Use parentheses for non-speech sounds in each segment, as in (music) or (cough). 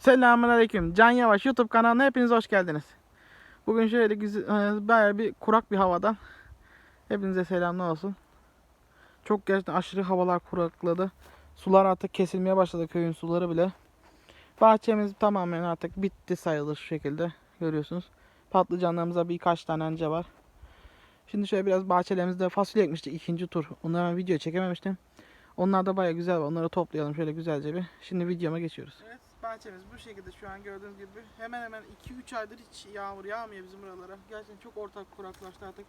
Selamünaleyküm. Can Yavaş YouTube kanalına hepiniz hoş geldiniz. Bugün şöyle güzel, e, bayağı bir kurak bir havadan hepinize selamlar olsun. Çok gerçekten aşırı havalar kurakladı. Sular artık kesilmeye başladı köyün suları bile. Bahçemiz tamamen artık bitti sayılır şu şekilde görüyorsunuz. Patlıcanlarımıza birkaç tane anca var. Şimdi şöyle biraz bahçelerimizde fasulye ekmiştik ikinci tur. Onları ben video çekememiştim. Onlar da bayağı güzel var. Onları toplayalım şöyle güzelce bir. Şimdi videoma geçiyoruz. Evet bahçemiz bu şekilde şu an gördüğünüz gibi. Hemen hemen 2-3 aydır hiç yağmur yağmıyor bizim buralara. Gerçekten çok ortak kuraklaştı artık.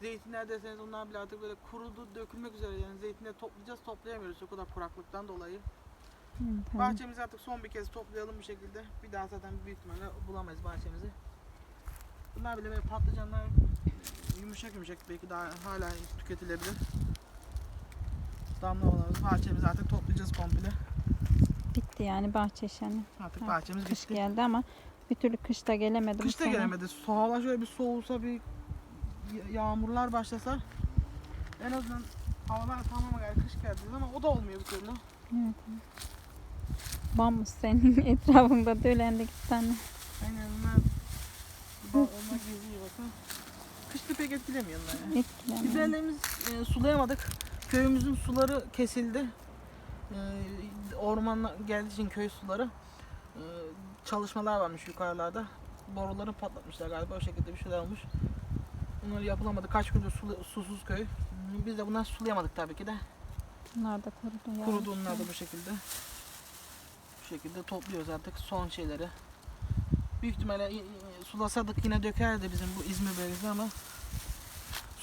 Zeytinler deseniz onlar bile artık böyle kurudu, dökülmek üzere. Yani zeytinleri toplayacağız, toplayamıyoruz o kadar kuraklıktan dolayı. Bahçemizi artık son bir kez toplayalım bir şekilde. Bir daha zaten büyük ihtimalle bulamayız bahçemizi. Bunlar bile böyle patlıcanlar yumuşak yumuşak belki daha hala tüketilebilir. Damlamalarımız bahçemizi artık toplayacağız komple. Bitti yani bahçe işini. Artık Evet, bahçemiz Kış bitti. geldi ama bir türlü kışta gelemedi Kışta gelemedi. Hava şöyle bir soğusa bir yağmurlar başlasa en azından havalar tamamen gayet kış geldi ama o da olmuyor bir türlü. Evet. Bamız senin (laughs) etrafında dölendi iki tane. Aynen onlar onlar geziyor bakın. Kışta pek etkilemiyor onlar yani. Etkilemiyor. Biberlerimiz e, sulayamadık. Köyümüzün suları kesildi. E, ormanla geldiği için köy suları. E, çalışmalar varmış yukarılarda. Boruları patlatmışlar galiba o şekilde bir şeyler olmuş. Bunları yapılamadı. Kaç gündür sulu- susuz köy. Biz de bunları sulayamadık tabii ki de. Bunlar da kurudu. ya. Kurudu onlar da bu şekilde. Bu şekilde topluyoruz artık son şeyleri. Büyük ihtimalle sulasadık yine dökerdi bizim bu İzmir bölgesi ama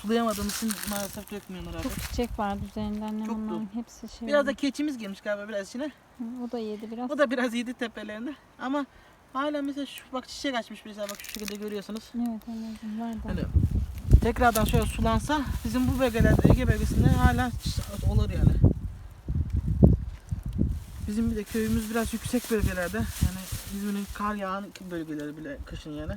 sulayamadığımız için maalesef dökmüyorlar artık. Çok çiçek vardı üzerinde annem Çoktu. onların hepsi şey. Biraz da keçimiz girmiş galiba biraz içine. Hı, O da yedi biraz. O da biraz yedi tepelerinde. Ama hala mesela şu bak çiçek açmış mesela bak şu şekilde görüyorsunuz. Evet anneciğim var da. Hani tekrardan şöyle sulansa bizim bu bölgelerde Ege bölgesinde hala olur yani. Bizim bir de köyümüz biraz yüksek bölgelerde. Yani İzmir'in kar yağan bölgeleri bile kışın yani.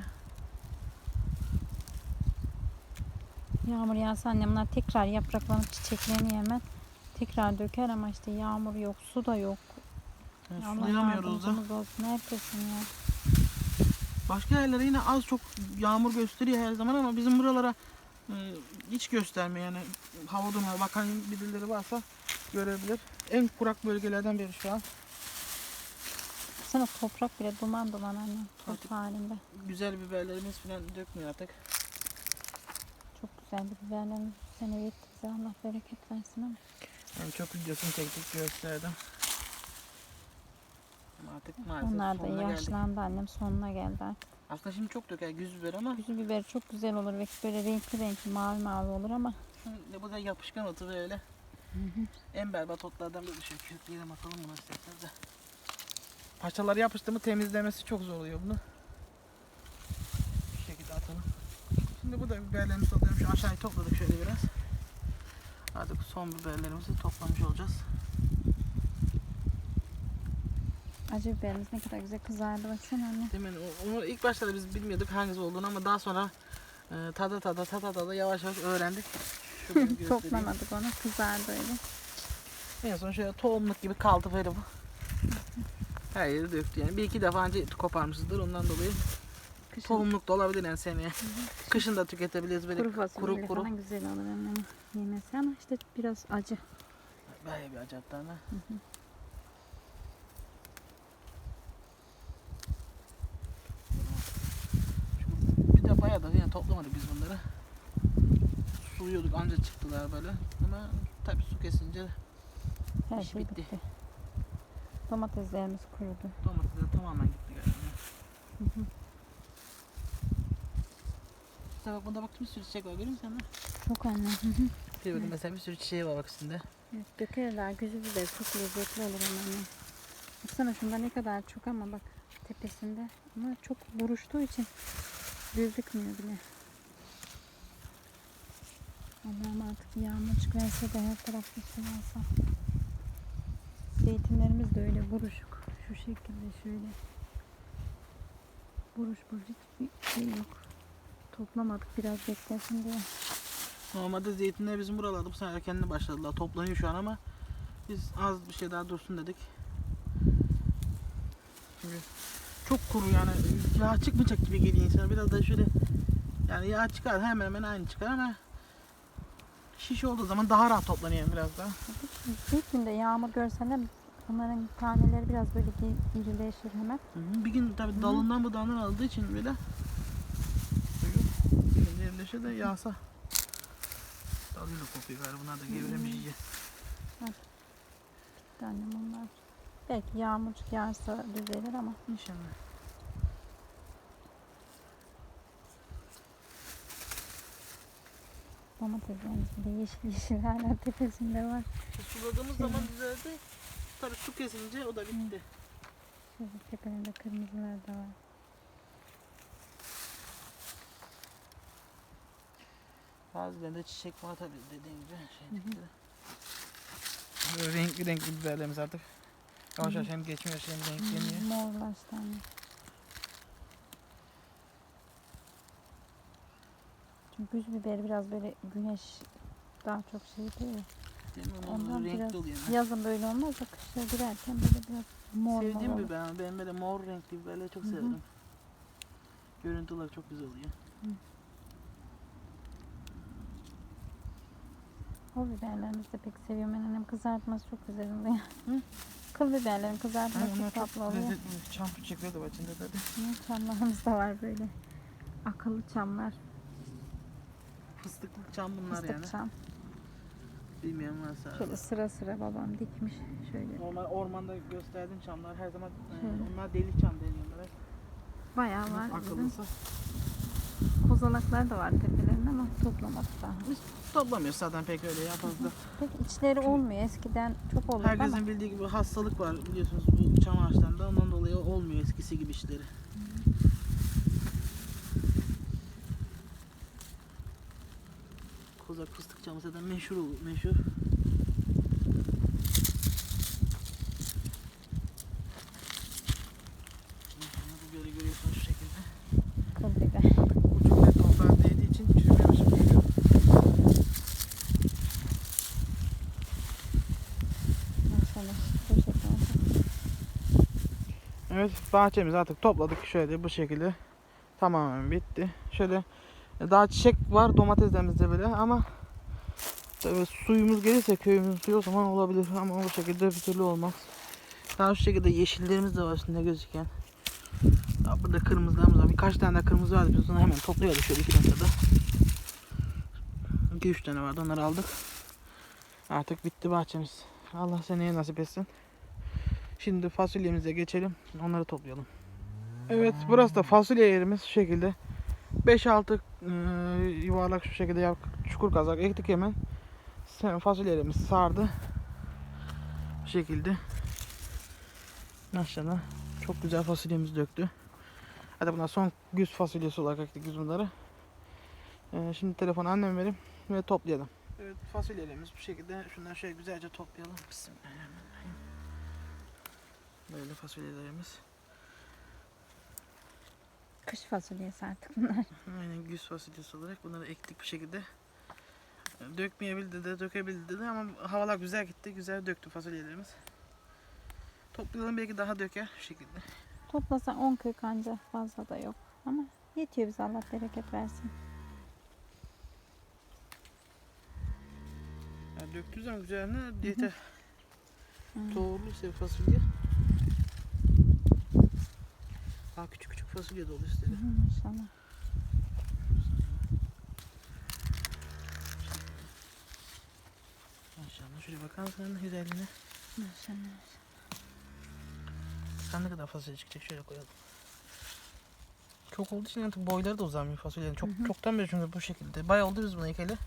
Yağmur yağsa annem bunlar tekrar yapraklanıp çiçeklerini hemen tekrar döker ama işte yağmur yok, su da yok. Allah sulayamıyoruz da. olsun herkesin ya. Başka yerlere yine az çok yağmur gösteriyor her zaman ama bizim buralara e, hiç göstermiyor yani. Hava durumuna bakan birileri varsa görebilir. En kurak bölgelerden biri şu an. Sana toprak bile duman duman. Toz Artık- halinde. Güzel biberlerimiz falan dökmüyor artık. Güzeldi biberlerimiz bu sene yetti bize Allah bereket versin ama. Yani çok videosunu çektik gösterdim. Ama artık maalesef Onlar da sonuna geldik. yaşlandı annem sonuna geldi artık. Aslında şimdi çok döker güz biber ama Yüzü biberi çok güzel olur ve böyle renkli renkli mavi mavi olur ama şu- bu da yapışkan otu böyle. En berbat otlardan biri şu kökleyelim atalım bunu isterseniz de. Parçalar yapıştı mı temizlemesi çok zor oluyor bunu. Şu şekilde atalım. Şimdi bu da biberlerimizi topluyorum. Şu aşağıyı topladık şöyle biraz. Artık son biberlerimizi toplamış olacağız. acı biberimiz ne kadar güzel kızardı baksana anne. Değil mi? Onu ilk başta da biz bilmiyorduk hangisi olduğunu ama daha sonra e, tada tada tada tada yavaş yavaş öğrendik. (laughs) Toplamadık onu kızardı öyle. En son şöyle tohumluk gibi kaldı böyle bu. Her yeri döktü yani. Bir iki defa önce koparmışızdır ondan dolayı. Kışın Tohumluk da olabilir yani seneye. (laughs) Kışın da tüketebiliriz böyle kuru kuru fasulyeyle kuru. falan güzel olur annem yemesi ama işte biraz acı. Bayağı bir acı hatta. Şu- Bir de bayağı da yine toplamadık biz bunları. Suluyorduk anca çıktılar böyle. Ama tabii su kesince Her İş şey bitti. bitti. Domateslerimiz kurudu. domatesler tamamen gitti galiba. Hı hı. İşte bak bunda bak bir sürü çiçek var görüyor musun de? Çok anne. (laughs) Bir bakın mesela bir sürü çiçeği var bak üstünde. Evet, dökerler güzü biber çok lezzetli olur anne. Baksana şunda ne kadar çok ama bak tepesinde. Ama çok buruştuğu için gözükmüyor bile. Allah'ım artık yağmur çıkarsa da her tarafta su olsa. Zeytinlerimiz de öyle buruşuk. Şu şekilde şöyle. Buruş buruş hiçbir şey yok. Toplamadık biraz beklesin diye. Normalde zeytinler bizim buralarda bu sene erkenle başladılar. Toplanıyor şu an ama biz az bir şey daha dursun dedik. Çünkü çok kuru yani yağ çıkmayacak gibi geliyor insana. Biraz da şöyle yani yağ çıkar hemen hemen aynı çıkar ama şiş olduğu zaman daha rahat toplanıyor biraz daha. İlk günde yağmur görseler onların taneleri biraz böyle irileşir hemen. Hı hı. Bir gün tabi dalından budağından aldığı için böyle yerleşe de yağsa dalıyla kopuyor galiba bunlar da gevremiş iyice. Bir tane onlar. Belki yağmur yağarsa düzelir ama İnşallah. domateslerimiz de yeşil yeşil hala tepesinde var. Suladığımız zaman düzeldi. Tabii su kesince o da bitti. Şöyle tepelerinde kırmızılar da var. Bazılarında çiçek var tabii dediğim gibi. Şey Hı hı. Böyle renkli renkli biberlerimiz artık. Yavaş Hı hı. yavaş hem geçmiyor hem renkleniyor. Morlaştı hani. Çünkü güz biberi biraz böyle güneş daha çok şey değil. Değil mi? Ondan Onun renkli biraz oluyor. yazın böyle olmaz da kışa girerken böyle biraz mor mor Sevdiğim olur. biber ama ben böyle mor renkli biberleri çok Hı hı. severim. Görüntü olarak çok güzel oluyor. O biberlerimizi de pek seviyorum. Annem kızartması çok güzel oluyor. Hı? Kıl biberlerin kızartması çok tatlı oluyor. lezzetli. Çam çiçekleri de var içinde tabii. Çamlarımız da var böyle. Akıllı çamlar. Fıstıklı çam bunlar Fıstık yani. çam. Bilmiyorum varsa. Şöyle sıra sıra babam dikmiş. Şöyle. Normal ormanda gösterdiğim çamlar her zaman e, Şöyle. onlar deli çam deniyorlar. Bayağı var. Akıllısı. kozalaklar da var tepelerinde ama toplamadık daha. Biz toplamıyoruz zaten pek öyle ya fazla. Peki içleri olmuyor. Eskiden çok olurdu ama. Herkesin bildiği gibi hastalık var biliyorsunuz bu çam ağaçlarında. Ondan dolayı olmuyor eskisi gibi işleri. Kozak fıstık çamı zaten meşhur meşhur. Bu böyle görüyorsunuz şu şekilde. Kıl biber. Uçuk ve toprağa değdiği için çürümeye başlıyor. Maşallah. Poşet oldu. Evet bahçemizi artık topladık şöyle bu şekilde tamamen bitti. Şöyle e, daha çiçek var domateslerimizde bile ama tabii suyumuz gelirse köyümüzün suyu o zaman olabilir ama o şekilde bir türlü olmaz. Daha şu şekilde yeşillerimiz de var üstünde gözüken. Daha burada kırmızılarımız var. Birkaç tane daha kırmızı vardı. Biz onu hemen toplayalım şöyle iki dakikada. 2-3 tane vardı onları aldık. Artık bitti bahçemiz. Allah seneye nasip etsin. Şimdi fasulyemize geçelim. Onları toplayalım. Evet burası da fasulye yerimiz şu şekilde. 5-6 e, yuvarlak şu şekilde yap, çukur kazak ektik hemen. Fasulyelerimiz sardı. Bu şekilde. Maşallah. Çok güzel fasulyemiz döktü. Hadi bunlar son güz fasulyesi olarak ektik biz bunları. E, şimdi telefonu anneme vereyim ve toplayalım. Evet fasulyelerimiz bu şekilde. Şunları şöyle güzelce toplayalım. Bismillahirrahmanirrahim. Böyle fasulyelerimiz. Kış fasulyesi artık bunlar. (laughs) Aynen güz fasulyesi olarak bunları ektik bir şekilde. Dökmeyebildi de dökebildi de ama havalar güzel gitti. Güzel döktü fasulyelerimiz. Toplayalım belki daha döker şu şekilde. Toplasan 10 kök anca fazla da yok. Ama yetiyor bize Allah bereket versin. Yani döktüğü zaman güzel ne yeter. İse fasulye. Daha küçük küçük fasulye dolu üstleri. hı, Maşallah. Maşallah şöyle bakar mısın güzelliğine. Maşallah. Sen ne kadar fasulye çıkacak şöyle koyalım. Çok olduğu için artık boyları da uzamıyor fasulyenin. Çok Hı hı. çoktan beri çünkü bu şekilde. Bayağı oldu biz bunu ekeli.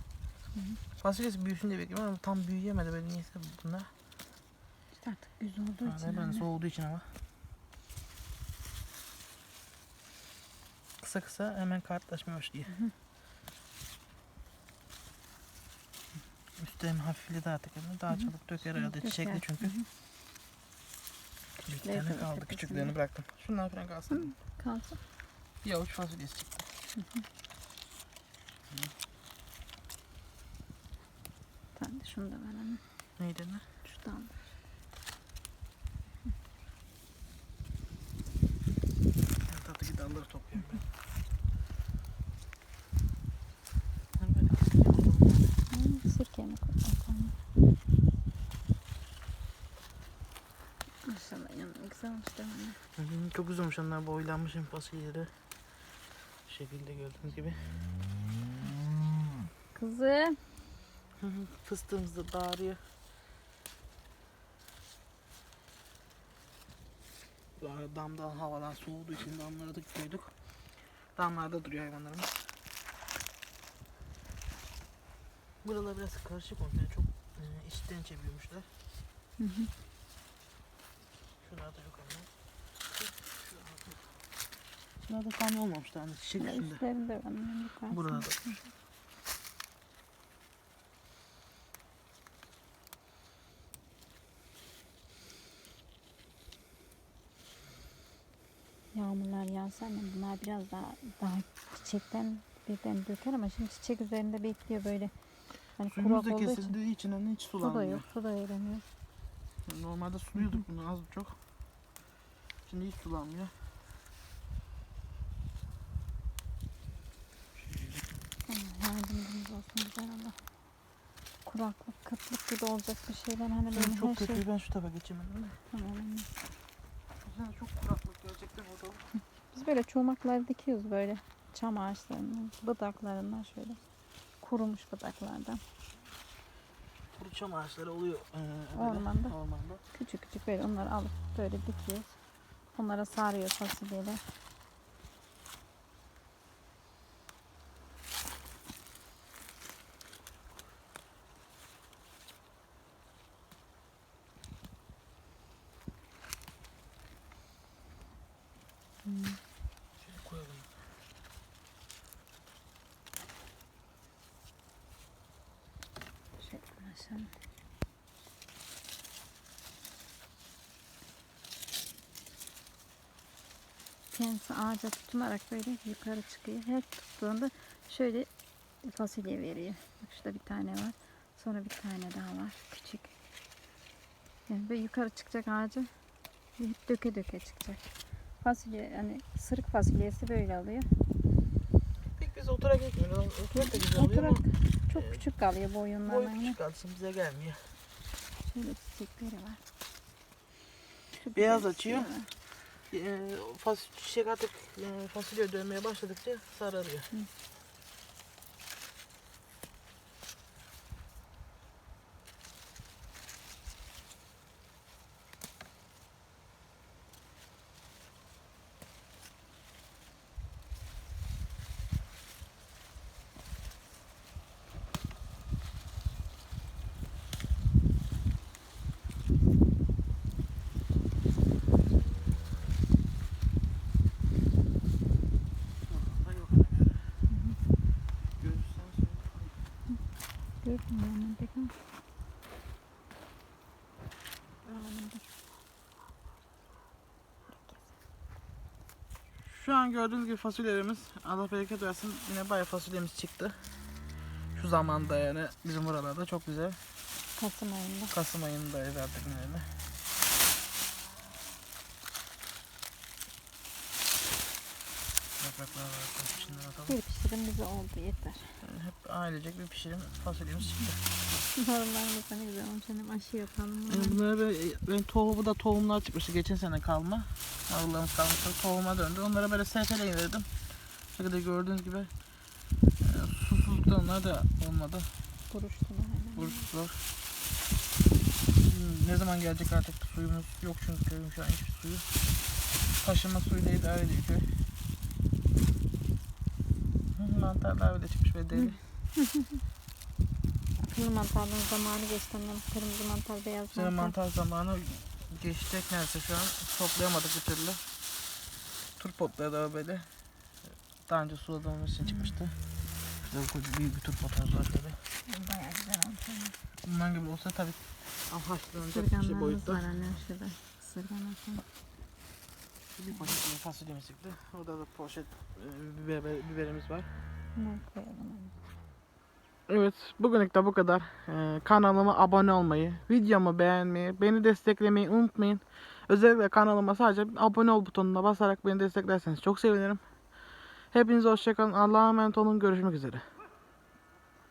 Fasulyesi büyüsün diye bekliyorum ama tam büyüyemedi böyle niyeyse bunlar. İşte artık güz olduğu için. ben soğuduğu için ama. Kısa kısa hemen kartlaşmaya başlıyor. Üstlerini hafifledi artık. Daha Hı hı. çabuk döker herhalde. Çiçekli çünkü. Hı hı. Bir iki tane kaldı. Küçüklerini bıraktım. Şunlar falan kalsın. Kalsın. Bir avuç fasulyesi çıktı. Ben de şunu da ver anne. Neydi ne? Şuradan. Buraları topluyorum ben. Ben böyle keseceğim bakalım. Hı, Sirke mi koyalım? Maşallah yanına güzel olmuş değil mi? Hı hı, Çok olmuş onlar boylanmış hem fasulyeleri. Bu şekilde gördüğünüz gibi. Kızım. Fıstığımız da bağırıyor. Bu damdan havadan soğuduğu için damlara da koyduk. Damlarda duruyor hayvanlarımız. Buralar biraz karışık olmuş. Yani çok e, içten çeviriyormuşlar. Hı hı. Şuralarda yok ama. Şuralarda. Şuralarda tam olmamıştı hani çiçek üstünde. Üstlerinde annem yukarısı. Burada. Yağmurlar yağsa annem bunlar biraz daha daha çiçekten birden döker ama şimdi çiçek üzerinde bekliyor böyle. Hani Suyumuz kurak da olduğu için. kesildiği için hani hiç Su da sulanmıyor. yok, su da veremiyor. Normalde suluyorduk bunu az çok. Şimdi hiç sulanmıyor. Allah yardımcımız olsun güzel Allah. Kuraklık, kıtlık gibi olacak bir şeyden hani böyle çok her kötü. şey. Ben şu tarafa geçeyim. hemen. Tamam. Güzel çok kuraklık gerçekten orada. Biz böyle çomaklar dikiyoruz böyle çam ağaçlarının budaklarından şöyle kurumuş budaklardan. Kuru çam ağaçları oluyor. Ee, böyle Ormanda. Ormanda. Küçük küçük böyle onları alıp böyle dikiyoruz. Onlara sarıyor fasulyeler. Hmm. Şöyle koyalım. Aşağı. Kendisi ağaca tutunarak böyle yukarı çıkıyor. Her tuttuğunda şöyle fasulye veriyor. Bak şurada bir tane var. Sonra bir tane daha var. Küçük. Yani böyle yukarı çıkacak ağacı. Hep döke döke çıkacak. Fasulye hani sırık fasulyesi böyle alıyor. Pek biz oturak ekmiyoruz. Oturak da güzel oluyor Oturak ama çok küçük kalıyor boyundan. boy aynı. küçük kaldığı için bize gelmiyor. Şöyle çiçekleri var. Şu Beyaz açıyor. Ee, fas çiçek artık e, fasulye dönmeye başladıkça sararıyor. Hadi bakalım yani. Görürsen söyle. Görmüyorum ben pek ama. Alalım dur. Şu an gördüğünüz gibi fasulyelerimiz Allah bereket versin yine bayağı fasulyemiz çıktı. Şu zamanda yani bizim buralarda çok güzel. Kasım ayında. Kasım ayındayız artık neyle. Yapraklar var. Şimdiden atalım. Bir pişirim bize oldu yeter. Yani hep ailecek bir pişirim fasulyemiz çıktı. Marullarımız da ne güzel olmuş. Hani aşı yapalım. Yani bunlara böyle, ben tohumu da tohumlar çıkmıştı geçen sene kalma. Marullarımız kalmıştı. Tohuma döndü. Onlara böyle serpeleyin verdim. Şekilde gördüğünüz gibi e, susuzluktan onlar da olmadı. Buruştular. Buruştular. Hmm, Ne zaman gelecek artık suyumuz yok çünkü köyün şu an hiçbir suyu. Taşıma suyuyla idare ediyor köy. Hı, Mantarlar öyle çıkmış ve deli. (laughs) Kırmızı mantarların zamanı geçti. Annem kırmızı mantar, beyaz Senin mantar. mantar zamanı geçecek neredeyse şu an. Toplayamadık bir türlü. Turpotları da böyle. Daha önce suladığımız için çıkmıştı. Güzel koca büyük bir turpotumuz var şöyle. Bayağı güzel olmuş. Bundan gibi olsa tabii haşlanacak bir şey boyutta. var annem şurada. Isırganlar falan. Bir poşet gibi fasulyemiz çıktı. Orada da poşet e, biber, biberimiz var. Bunları koyalım. anne. Evet bugünlük de bu kadar. Ee, kanalıma abone olmayı, videomu beğenmeyi, beni desteklemeyi unutmayın. Özellikle kanalıma sadece abone ol butonuna basarak beni desteklerseniz çok sevinirim. Hepinize hoşçakalın. Allah'a emanet olun. Görüşmek üzere.